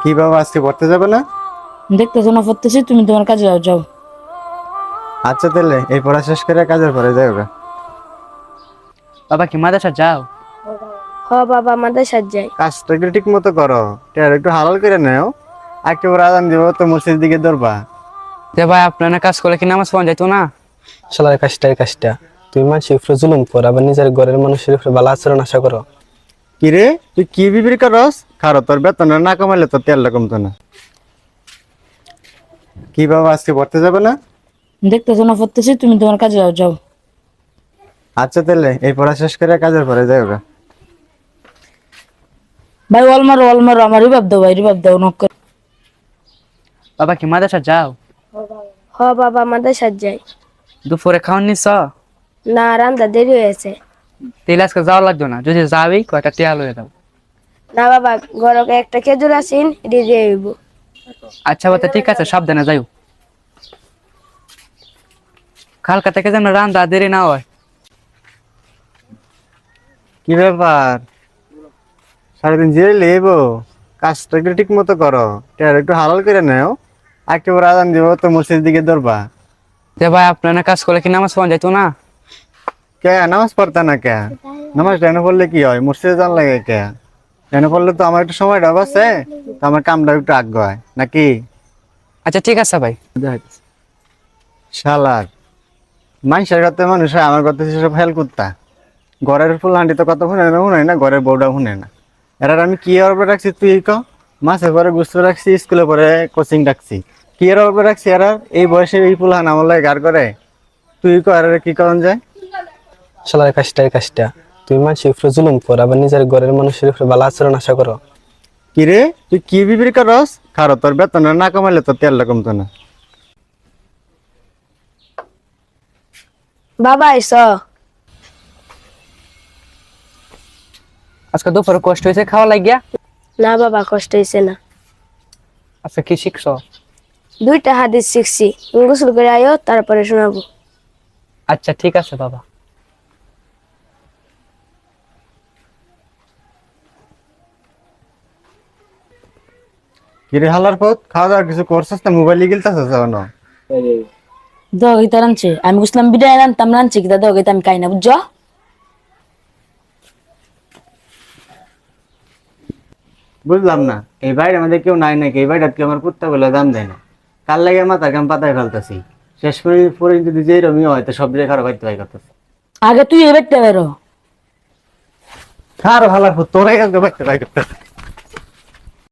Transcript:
কি বাবা আজকে পড়তে যাবে না? দেখতেছো না পড়তেছি তুমি তোমার কাজে যাও যাও। আচ্ছা তাহলে এই পড়া শেষ করে কাজের পরে যাবে বাবা কি মাদ্রাসা যাও? হ বাবা মাদ্রাসার যাই। কাজটা একটু ঠিক মতো করো টের একটু হালাল করে নেও। একেবারে আদান দিব তো মসজিদ দিকে দৌড়বা। যে ভাই আপনার না কাজ করলে কি নামাজ পড়া যাইতো না? শালার কাজটাই কাজটা। তুই মানুষের উপরে জুলুম কর আবার নিজের ঘরের মানুষের উপরে ভালো আচরণ আশা করো। কি রে তুই কি বিবির করস? খারো তোর বেতন না কমাইলে তোর তেলটা কমতো না। কি বাবা আজকে পড়তে যাবে না? দেখতেছো না পড়তেছি তুমি তোমার কাজে যাও যাও। আচ্ছা তাহলে এই পড়া শেষ করে কাজের পরে যাই যাবে ভাই ওয়াল মারো ওয়াল মারো আমার রিবাব দাও ভাই রিবাব দাও নক বাবা কি মাদ্রাসা যাও? হ বাবা মাদ্রাসার যাই। দুপুরে খাওয়ান নিছ না রান্দা দেরি হয়েছে। তেল আজকে যাওয়া লাগতো না। যদি যাবি কয়টা টিয়া লয়ে দাও না বাবা ঘরকে একটা খেজুর আসিন এটি দিয়ে হইব আচ্ছা বাতা ঠিক আছে সাবধানে যাইও। কালকা থেকে যেন রান্দা দেরি না হয়। কি ব্যাপার? সারাদিন জিরে লেব কাজটা একটু ঠিক মতো করো। টের একটু হালাল করে নেও। একেবারে আদান দিব তো মসজিদ দিকে ধরবা। যে ভাই আপনার কাজ করলে কি নামাজ পড়া যাইতো না? কে? নামাজ পড়তা না কে? নামাজ ডাইনে পড়লে কি হয়? মসজিদে জান লাগে কে? ডাইনে পড়লে তো আমার একটু সময় ডাব আছে তো আমার কামটা একটু আগ্য হয় নাকি? আচ্ছা ঠিক আছে ভাই। শালার মানুষের কাছে মানুষ হয়, আমার কথা সেসব হেল কুত্তা। ঘরের ফুল হাঁটি তো কত শুনে না শুনে না ঘরের বউটা শুনে না। এরা আমি কি অর্বে রাখছি তুই ক? মাসে পরে গুস্তু রাখছি স্কুলে পরে কোচিং রাখছি কি এর অর্বে রাখছি এরা? এই বয়সে এই ফুল হান আমার লাগে গার করে। তুই ক আর কি করন যায়? শালার কাজটাই কাজটা। তুই মানুষের উপরে জুলুম কর আবার নিজের ঘরের মানুষের উপরে ভালো আচরণ আশা করো। কি রে? তুই কি বিবির করস? খারো তোর বেতন না কমাইলে তোর তেল কমতো না। বাবা আইস। আজকে দুপুরে কষ্ট হয়েছে খাওয়া লাগিয়া? না বাবা কষ্ট হয়েছে না। আচ্ছা কি শিখছো? দুইটা হাদিস শিখছি। তুমি গোসল করে আয়ো তারপরে শোনাবো। আচ্ছা ঠিক আছে বাবা। কি রে হালার পথ? খাওয়া দাওয়া কিছু করছিস না? মোবাইল গিলতাছিস না দাও গীতা রানছে আমি বুঝলাম বিদায় রানতাম রানছি দাও গীতা আমি খাই না বুঝছ? বুঝলাম না। এই বাইরে আমাদের কেউ নাই নাকি? এই বাইরে আমার কুত্তা বলে দাম দেয় না। কাল লাগে মাথার কাম পাতায় ফেলতেছি? শেষ করে পরে যদি যে রমি হয়তো সব জায়গায় খারাপ হইতে পাই করতেছি। আগে তুই এবার বেরো। খারো হালার তোরাই আজকে বাইতে পাই করতেছি